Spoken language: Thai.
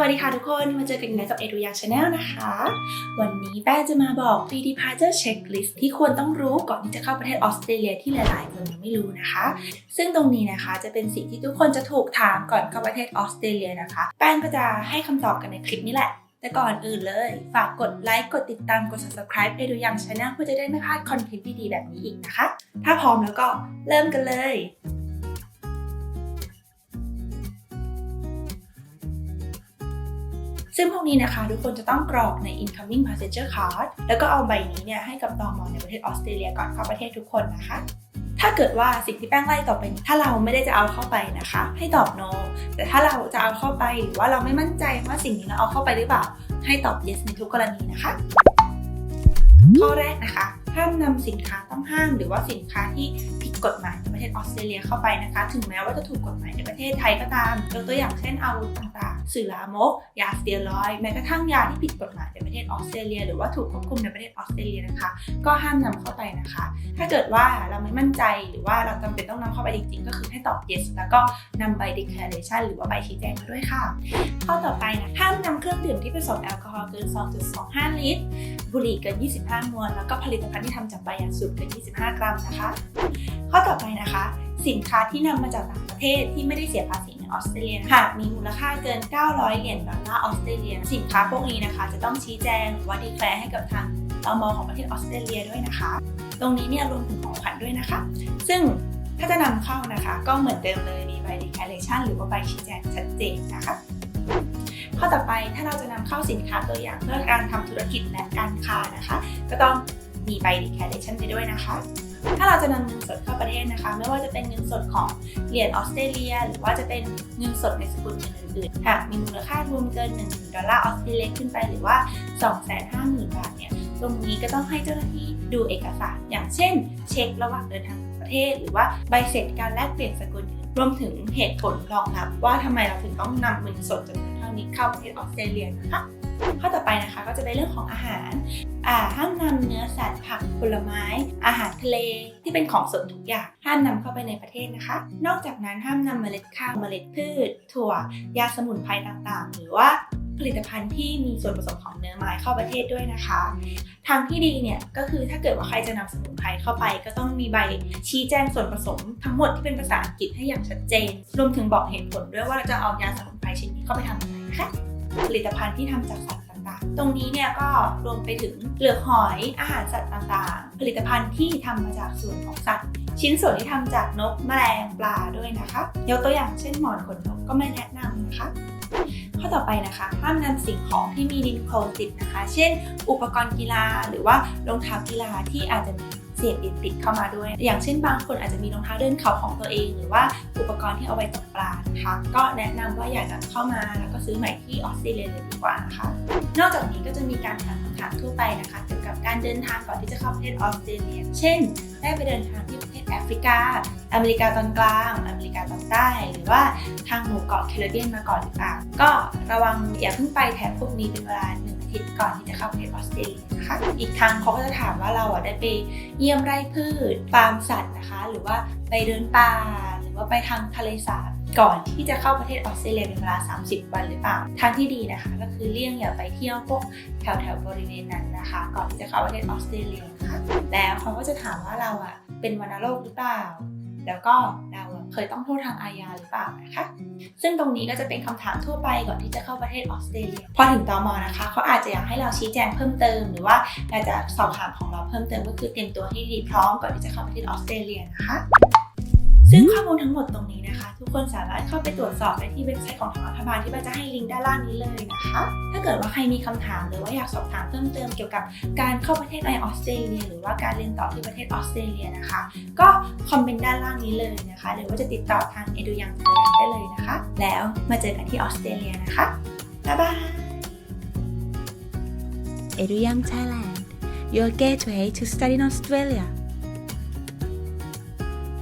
วัสดีค่ะทุกคนมาเจอกันอีกแล้วกับเอดูยาชาแนลนะคะ วันนี้แป้งจะมาบอก Pre Departure Checklist ที่ควรต้องรู้ก่อนที่จะเข้าประเทศออสเตรเลียที่หลายๆ คนยังไม่รู้นะคะ ซึ่งตรงนี้นะคะจะเป็นสิ่งที่ทุกคนจะถูกถามก่อนเข้าประเทศออสเตรเลียนะคะ แป้งก็จะให้คำตอบกันในคลิปนี้แหละ แต่ก่อนอื่นเลย ฝากกดไลค์กดติดตามกด subscribe เอดูยังชาแนลเพื่อจะได้ไม่พลาดคอนเทนต์ดีๆแบบนี้อีกนะคะ ถ้าพร้อมแล้วก็เริ่มกันเลย ซึ่งพวกนี้นะคะ ทุกคนจะต้องกรอกใน incoming passenger card แล้วก็เอาใบนี้เนี่ยให้กับตอมในประเทศออสเตรเลียก่อนเข้าประเทศทุกคนนะคะ ถ้าเกิดว่าสิ่งที่แป้งไล่ต่อไปนี้ถ้าเราไม่ได้จะเอาเข้าไปนะคะ ให้ตอบ no แต่ถ้าเราจะเอาเข้าไปหรือว่าเราไม่มั่นใจว่าสิ่งนี้เราเอาเข้าไปหรือเปล่า ให้ตอบ yes ในทุกกรณีนะคะข้อแรกนะคะห้ามนำสินค้าต้องห้ามหรือว่าสินค้าที่ผิดกฎหมายในประเทศออสเตรเลียเข้าไปนะคะ ถึงแม้ว่าจะถูกกฎหมายในประเทศไทยก็ตามยกตัวอย่างเช่นอาวุธต่าง สื่อลามก ยาสเตียรอย แม้กระทั่งยาที่ผิดกฎหมายในประเทศออสเตรเลีย หรือว่าถูกควบคุมในประเทศออสเตรเลียนะคะ ก็ห้ามนำเข้าไปนะคะ ถ้าเกิดว่าเราไม่มั่นใจหรือว่าเราจำเป็นต้องนำเข้าไปจริงๆ ก็คือให้ตอบ yes แล้วก็นำใบ declaration หรือว่าใบชี้แจงมาด้วยค่ะ ข้อต่อไปนะห้ามนำเครื่องดื่มที่ผสมแอลกอฮอล์เกิน 2.25 ลิตร บุหรี่เกิน 25 มวน แล้วก็ผลิตภัณฑ์ที่ทำจากใบยาสูบเกิน 25 กรัมนะคะ ข้อต่อไปนะคะ สินค้าที่นำมาจากต่างประเทศที่ไม่ได้เสียภาษีในออสเตรเลียหากมีมูลค่าเกิน 900 เหรียญดอลลาร์ออสเตรเลียสินค้าพวกนี้นะคะ จะต้องชี้แจงหรือว่าดีแคลร์ให้กับทางตมของประเทศออสเตรเลียด้วยนะคะ ตรงนี้เนี่ยรวมถึงของขวัญด้วยนะคะ ซึ่งถ้าจะนำเข้านะคะ ก็เหมือนเดิมเลยมีใบ declaration หรือว่าใบชี้แจงชัดเจนนะคะข้อต่อไปถ้าเราจะนำเข้าสินค้าตัวอย่างเพื่อการทำธุรกิจและการค้านะคะ ก็ต้องมีใบ declaration ไปด้วยนะคะ ถ้าเราจะนำเงินสดเข้าประเทศนะคะ ไม่ว่าจะเป็นเงินสดของเหรียญออสเตรเลีย หรือว่าจะเป็นเงินสดในสกุลเงินอื่นๆหากมีมูลค่ารวมเกิน1ดอลลาร์ออสเตรเลียขึ้นไปหรือว่า 250,000 บาทเนี่ยตรงนี้ก็ต้องให้เจ้าหน้าที่ดูเอกสาร อย่างเช่น เช็คระหว่างเดินทางประเทศ หรือว่าใบเสร็จการแลกเปลี่ยนสกุลเงิน รวมถึงเหตุผลรองรับว่าทำไมเราถึงต้องนำเงินสดจำนวนเท่านี้เข้าประเทศออสเตรเลียนะคะข้อต่อไปนะคะก็จะเป็นเรื่องของอาหารอ่าห้ามนำเนื้อสัตว์ผักผลไม้ อาหารทะเลที่เป็นของสดทุกอย่างห้ามนำเข้าไปในประเทศนะคะ นอกจากนั้นห้ามนำเมล็ดข้าวเมล็ดพืช ถั่ว ยาสมุนไพรต่างๆ หรือว่า ผลิตภัณฑ์ที่มีส่วนผสมของเนื้อไม้เข้าประเทศด้วยนะคะ ทางที่ดีเนี่ยก็คือถ้าเกิดว่าใครจะนำสมุนไพรเข้าไป ก็ต้องมีใบชี้แจงส่วนผสมทั้งหมดที่เป็นภาษาอังกฤษให้อย่างชัดเจน รวมถึงบอกเหตุผลด้วยว่าเราจะเอายาสมุนไพรชิ้นนี้เข้าไปทำอะไรนะคะผลิตภัณฑ์ที่ทำจากสัตว์ต่างๆ ตรงนี้เนี่ยก็รวมไปถึงเปลือกหอยอาหารสัตว์ต่างๆ ผลิตภัณฑ์ที่ทำมาจากส่วนของสัตว์ ชิ้นส่วนที่ทำจากนกแมลงปลาด้วยนะคะ ยกตัวอย่างเช่นหมอนขนนกก็ไม่แนะนำนะคะ ข้อต่อไปนะคะห้ามนำสิ่งของที่มีดินโคลนติดนะคะ เช่น อุปกรณ์กีฬาหรือว่ารองเท้ากีฬาที่อาจจะมี เศษดินติดเข้ามาด้วย อย่างเช่นบางคนอาจจะมีรองเท้าเดินเขาของตัวเอง หรือว่าอุปกรณ์ที่เอาไว้ตกปลานะคะ ก็แนะนำว่าอยากจะเข้ามาแล้วก็ซื้อใหม่ที่ออสเตรเลียเลยดีกว่านะคะนอกจากนี้ก็จะมีการถามคำถามทั่วไปนะคะเกี่ยวกับการเดินทางก่อนที่จะเข้าประเทศออสเตรเลีย เช่น ได้ไปเดินทางที่ประเทศแอฟริกา อเมริกาตอนกลาง อเมริกาตอนใต้ หรือว่าทางหมู่เกาะแคริบเบียนมาก่อนหรือเปล่าก็ระวังอย่าเพิ่งไปแถบพวกนี้เป็นเวลาหนึ่งิตก่อนที่จะเข้าประเทศออสเตรเลียนะคะอีกทางเขาก็จะถามว่าเราอะได้ไปเยี่ยมไร่พืชฟาร์มสัตว์นะคะ หรือว่าไปเดินป่าหรือว่าไปทางทะเลสาบก่อนที่จะเข้าประเทศออสเตรเลียเป็นเวลา 30 วันหรือเปล่า ทางที่ดีนะคะ ก็คือเลี่ยงอย่าไปเที่ยวพวกแถวแถวบริเวณนั้นนะคะ ก่อนที่จะเข้าประเทศออสเตรเลียนะคะแล้วเขาก็จะถามว่าเราอะเป็นวัณโรคหรือเปล่า แล้วก็เรา เคยต้องโทษทางอาญาหรือเปล่านะคะ ซึ่งตรงนี้ก็จะเป็นคำถามทั่วไปก่อนที่จะเข้าประเทศออสเตรเลีย พอถึงตอมอนะคะเขาอาจจะอยากให้เราชี้แจงเพิ่มเติม หรือว่าอยากจะสอบถามของเราเพิ่มเติมก็คือเตรียมตัวให้ดีพร้อมก่อนที่จะเข้าประเทศออสเตรเลียนะคะ ซึ่งข้อมูลทั้งหมดตรงนี้นะคะ ทุกคนสามารถเข้าไปตรวจสอบได้ที่เว็บไซต์ของทางรัฐบาลที่แป้งจะให้ลิงก์ด้านล่างนี้เลยนะคะ ถ้าเกิดว่าใครมีคำถามหรือว่าอยากสอบถามเพิ่มเติมเกี่ยวกับการเข้าประเทศในออสเตรเลียหรือว่าการเรียนต่อที่ประเทศออสเตรเลียนะคะ ก็คอมเมนต์ด้านล่างนี้เลยนะคะ หรือว่าจะติดต่อทางเอดูยังไทยได้เลยนะคะ แล้วมาเจอกันที่ออสเตรเลียนะคะบ๊ายบาย Eduyang Thailand, your gateway to study in Australia.